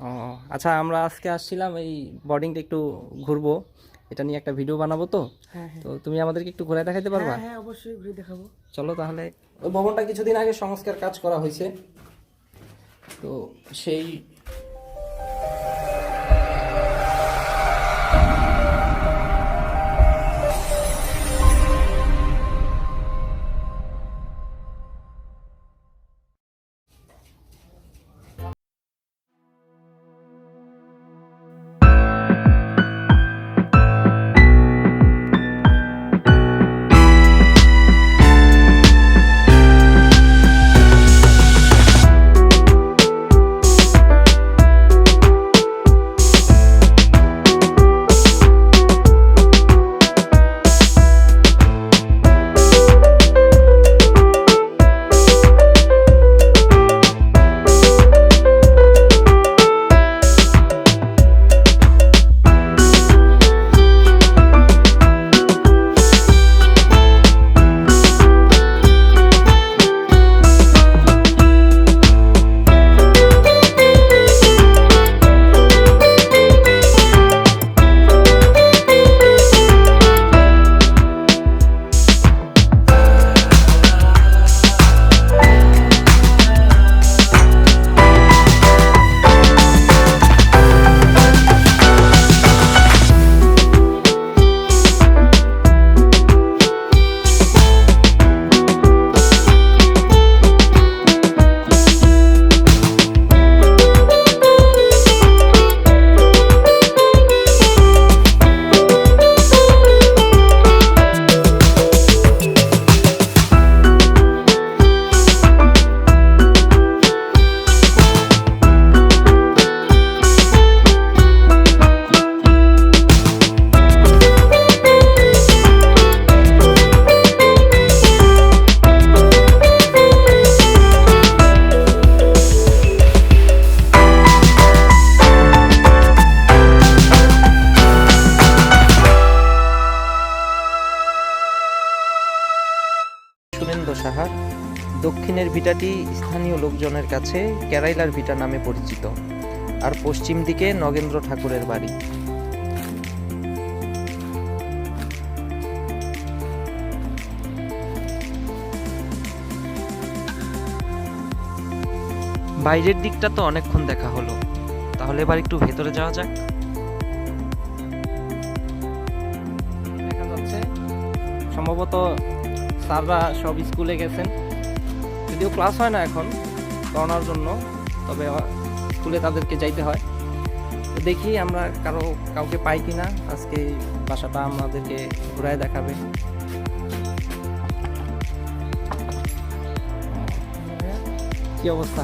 ও আচ্ছা আমরা আজকে আসছিলাম এই বোর্ডিংটা একটু ঘুরবো। এটা নিয়ে একটা ভিডিও বানাবো তো। হ্যাঁ হ্যাঁ। তো তুমি আমাদেরকে একটু ঘুরে দেখাতে পারবা? হ্যাঁ হ্যাঁ অবশ্যই ঘুরে দেখাবো। চলো তাহলে। ওই ভবনটা কিছুদিন আগে সংস্কার কাজ করা হয়েছে। তো সেই লোকজনের কাছে কেরাইলার ভিটা নামে পরিচিত। আর পশ্চিম দিকে নগেন্দ্র ঠাকুরের বাড়ি। বাইরের দিকটা তো অনেকক্ষণ দেখা হলো। তাহলে এবার একটু ভেতরে যাওয়া যাক। দেখা যাচ্ছে। সম্ভবত স্যাররা সব স্কুলে গেছেন। যদিও ক্লাস হয় না এখন। করোনার জন্য তবে স্কুলে তাদেরকে যাইতে হয়। তো দেখি আমরা কারও কাউকে পাই কিনা আজকে বাসাটা আমাদেরকে ঘুরায় দেখাবে। কি অবস্থা?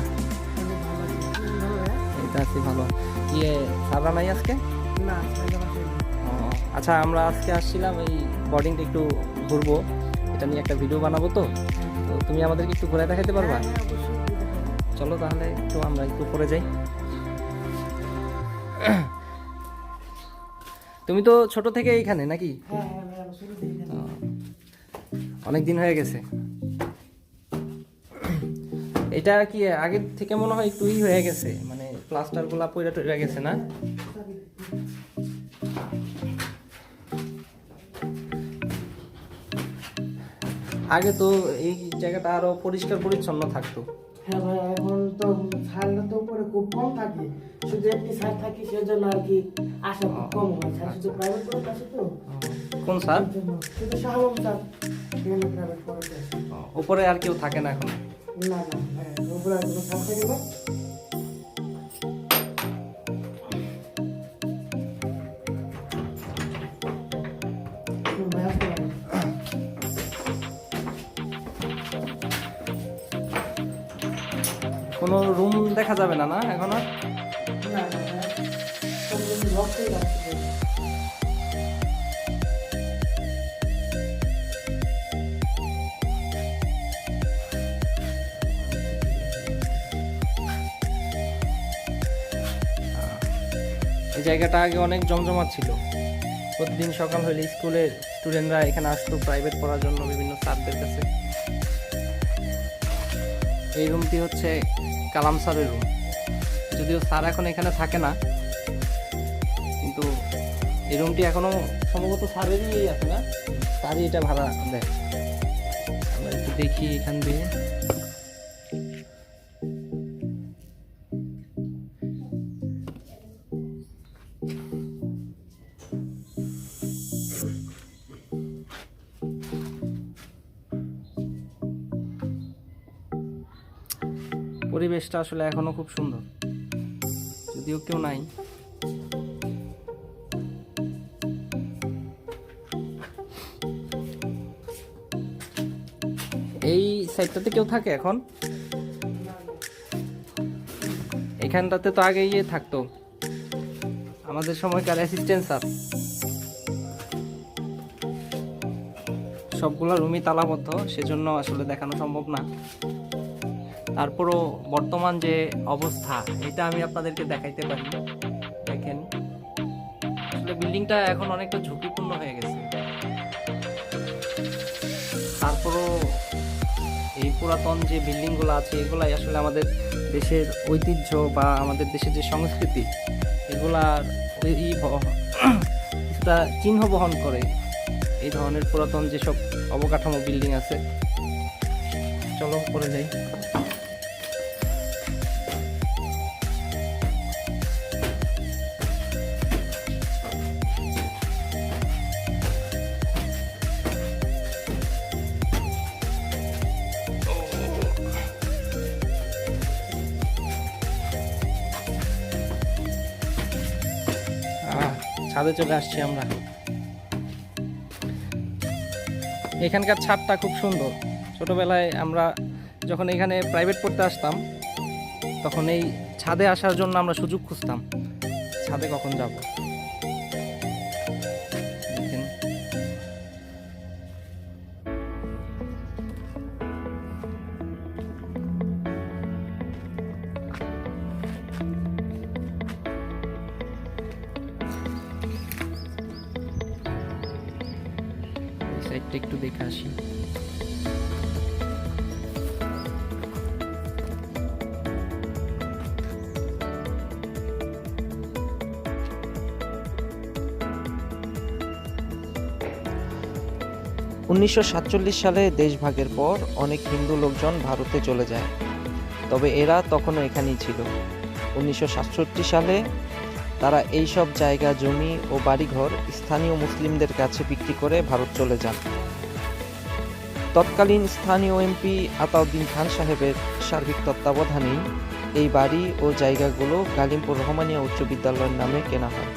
এটা আছি ভালো। ইয়ে স্যাররা নাই আজকে? না আচ্ছা আমরা আজকে আসছিলাম এই বোর্ডিংটা একটু ঘুরবো। এটা নিয়ে একটা ভিডিও বানাবো তো। তো তুমি আমাদেরকে একটু ঘুরে দেখাতে পারবা? চলো তাহলে একটু আমরা একটু পরে যাই। তুমি তো ছোট থেকে এইখানে নাকি? হ্যাঁ হ্যাঁ থেকে অনেক দিন হয়ে গেছে। এটা কি আগের থেকে মনে হয় একটু হয়ে গেছে? মানে প্লাস্টারগুলা পইরা টইরা গেছে না? আগে তো এই জায়গাটা আরও পরিষ্কার পরিচ্ছন্ন থাকতো। হ্যাঁ ভাই এখন তো ছাড়লে তো উপরে খুব কম থাকে। শুধু একটি সার থাকে সেজন্য আর কি আশা খুব কম হয়। স্যার শুধু প্রাইভেট করে আছে তো? কোন স্যার? জন্য শুধু শাহবাবু স্যার প্রাইভেট করে উপরে আর কেউ থাকে না এখন? না না হ্যাঁ উপরে আর কোনো স্যার থাকে না কোনো রুম দেখা যাবে না না? এখন আর। এই জায়গাটা আগে অনেক জমজমাট ছিল। প্রতিদিন সকাল হলে স্কুলের স্টুডেন্টরা এখানে আসতো প্রাইভেট পড়ার জন্য বিভিন্ন স্যারদের কাছে। এই রুমটি হচ্ছে কালাম স্যারের রুম যদিও স্যার এখন এখানে থাকে না, কিন্তু এই রুমটি এখনও সম্ভবত স্যারেরই আছে না? স্যারই এটা ভাড়া দেয়। আমরা একটু দেখি এখান দিয়ে। পরিবেশটা আসলে এখনও খুব সুন্দর। যদিও কেউ নাই। এই সাইডটাতে কেউ থাকে এখন? এখানটাতে তো আগে ইয়ে থাকতো। আমাদের সময়কার অ্যাসিস্ট্যান্ট স্যার সবগুলো রুমই তালাবদ্ধ, সেজন্য আসলে দেখানো সম্ভব না। তারপরও বর্তমান যে অবস্থা, এটা আমি আপনাদেরকে দেখাইতে পারি। দেখেন, আসলে বিল্ডিংটা এখন অনেকটা ঝুঁকিপূর্ণ হয়ে গেছে। তারপরও এই পুরাতন যে বিল্ডিংগুলো আছে, এগুলাই আসলে আমাদের দেশের ঐতিহ্য বা আমাদের দেশের যে সংস্কৃতি, এগুলার ব- চিহ্ন বহন করে এই ধরনের পুরাতন যেসব অবকাঠামো বিল্ডিং আছে। চলো পরে যাই। ছাদে চলে আসছি আমরা। এখানকার ছাদটা খুব সুন্দর। ছোটবেলায় আমরা যখন এখানে প্রাইভেট পড়তে আসতাম, তখন এই ছাদে আসার জন্য আমরা সুযোগ খুঁজতাম। ছাদে কখন যাব? উনিশশো সাতচল্লিশ সালে দেশভাগের পর অনেক হিন্দু লোকজন ভারতে চলে যায়। তবে এরা তখনও এখানেই ছিল। উনিশশো সাতষট্টি সালে তারা এই সব জায়গা, জমি ও বাড়িঘর স্থানীয় মুসলিমদের কাছে বিক্রি করে ভারত চলে যান। তৎকালীন স্থানীয় এমপি আতাউদ্দিন খান সাহেবের সার্বিক তত্ত্বাবধানেই এই বাড়ি ও জায়গাগুলো গালিমপুর রহমানিয়া উচ্চ বিদ্যালয়ের নামে কেনা হয়।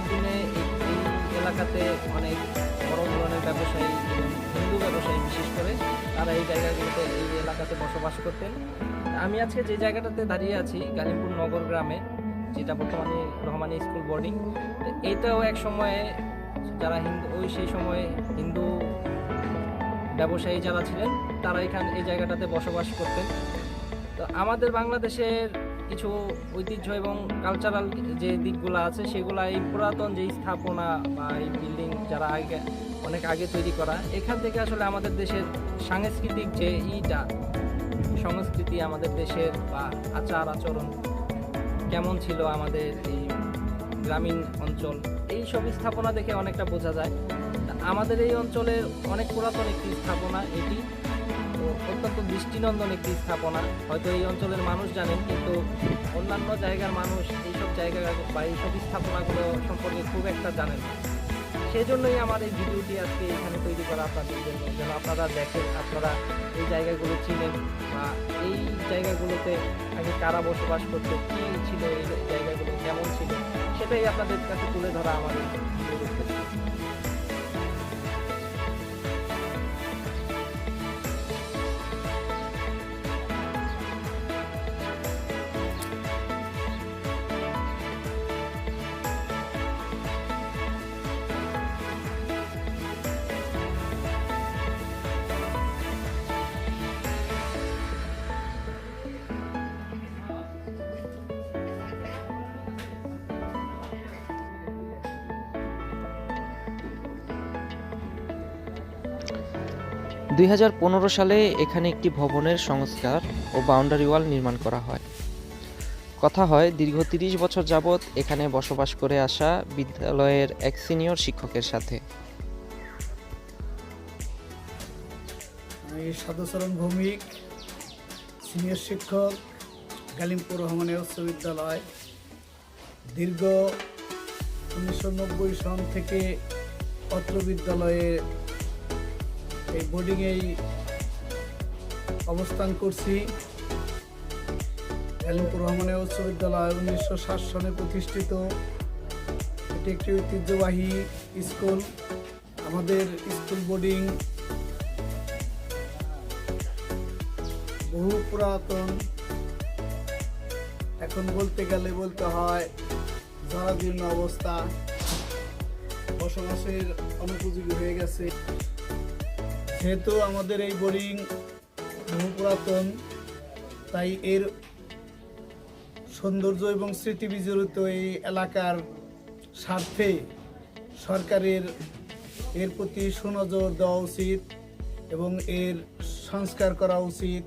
আগেকার দিনে এই এলাকাতে অনেক বড় ধরনের ব্যবসায়ী, হিন্দু ব্যবসায়ী বিশেষ করে, তারা এই জায়গাগুলোতে, এই এলাকাতে বসবাস করতেন। আমি আজকে যে জায়গাটাতে দাঁড়িয়ে আছি গালিমপুর নগর গ্রামে, যেটা বর্তমানে রহমানি স্কুল বোর্ডিং, এটাও এক সময়ে যারা হিন্দু, ওই সেই সময়ে হিন্দু ব্যবসায়ী যারা ছিলেন, তারা এখান, এই জায়গাটাতে বসবাস করতেন। তো আমাদের বাংলাদেশের কিছু ঐতিহ্য এবং কালচারাল যে দিকগুলো আছে, সেগুলো এই পুরাতন যে স্থাপনা বা এই বিল্ডিং যারা আগে, অনেক আগে তৈরি করা, এখান থেকে আসলে আমাদের দেশের সাংস্কৃতিক যে ইটা, সংস্কৃতি আমাদের দেশের বা আচার আচরণ কেমন ছিল আমাদের এই গ্রামীণ অঞ্চল, এই সব স্থাপনা দেখে অনেকটা বোঝা যায়। আমাদের এই অঞ্চলের অনেক পুরাতন একটি স্থাপনা এটি। অত্যন্ত দৃষ্টিনন্দন একটি স্থাপনা। হয়তো এই অঞ্চলের মানুষ জানেন, কিন্তু অন্যান্য জায়গার মানুষ এইসব জায়গা বা এইসব স্থাপনাগুলো সম্পর্কে খুব একটা জানেন সেই জন্যই আমার এই ভিডিওটি আজকে এখানে তৈরি করা আপনাদের জন্য। যেন আপনারা দেখেন, আপনারা এই জায়গাগুলো চিনেন বা এই জায়গাগুলোতে আগে কারা বসবাস করতো, কী ছিল এই জায়গাগুলো, কেমন ছিল, সেটাই আপনাদের কাছে তুলে ধরা আমাদের দুই হাজার পনেরো সালে এখানে একটি ভবনের সংস্কার ও বাউন্ডারি ওয়াল নির্মাণ করা হয়। কথা হয়, দীর্ঘ তিরিশ বছর যাবৎ এখানে বসবাস করে আসা বিদ্যালয়ের এক সিনিয়র শিক্ষকের সাথে। আমি সাধুচরণ ভৌমিক সিনিয়র শিক্ষক, গালিমপুর রহমানের উচ্চ বিদ্যালয়। দীর্ঘ উনিশশো নব্বই সন থেকে অত্র বিদ্যালয়ে এই বোর্ডিংয়েই অবস্থান করছি। গালিমপুর রহমানের উচ্চ বিদ্যালয় উনিশশো ষাট সনে প্রতিষ্ঠিত। এটি একটি ঐতিহ্যবাহী স্কুল। আমাদের স্কুল বোর্ডিং বহু পুরাতন। এখন বলতে গেলে বলতে হয় জরাজীর্ণ অবস্থা। বসবাসের অনুপযোগী হয়ে গেছে। যেহেতু আমাদের এই বোরিং বহু পুরাতন তাই এর সৌন্দর্য এবং স্মৃতি বিজড়িত এই এলাকার স্বার্থে সরকারের এর প্রতি সুনজর দেওয়া উচিত এবং এর সংস্কার করা উচিত।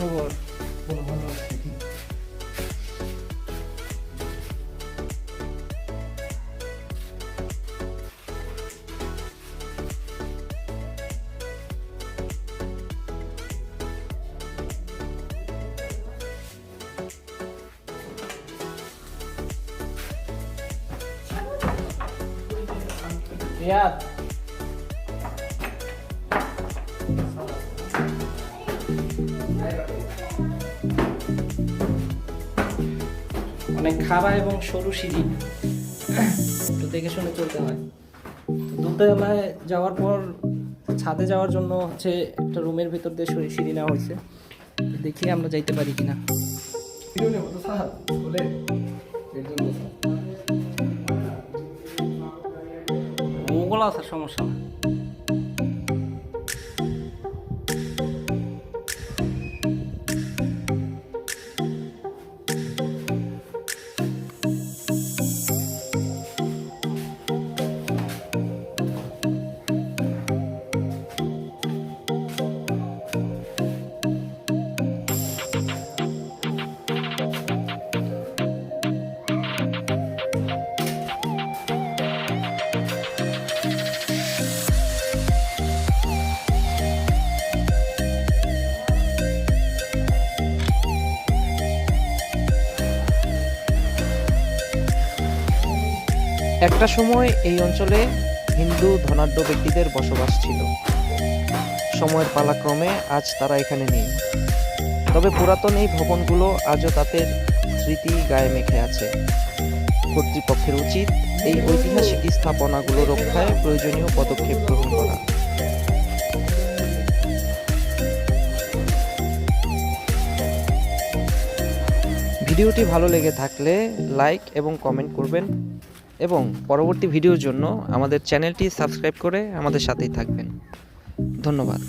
খবর। অনেক খাড়া এবং সরু সিঁড়ি। একটু দেখে শুনে চলতে হয়। তো দোতলায় যাওয়ার পর ছাদে যাওয়ার জন্য হচ্ছে একটা রুমের ভিতর দিয়ে সরি- সিঁড়ি নেওয়া হয়েছে। দেখি আমরা যাইতে পারি কিনা। ওগুলো আছে সমস্যা না একটা সময় এই অঞ্চলে হিন্দু ধনাঢ্য ব্যক্তিদের বসবাস ছিল। সময়ের পালাক্রমে আজ তারা এখানে নেই। তবে পুরাতন এই ভবনগুলো আজও তাদের স্মৃতি গায়ে মেখে আছে। কর্তৃপক্ষের উচিত এই ঐতিহাসিক স্থাপনাগুলো রক্ষায় প্রয়োজনীয় পদক্ষেপ গ্রহণ করা। ভিডিওটি ভালো লেগে থাকলে লাইক এবং কমেন্ট করবেন। এবং পরবর্তী ভিডিওর জন্য আমাদের চ্যানেলটি সাবস্ক্রাইব করে আমাদের সাথেই থাকবেন। ধন্যবাদ।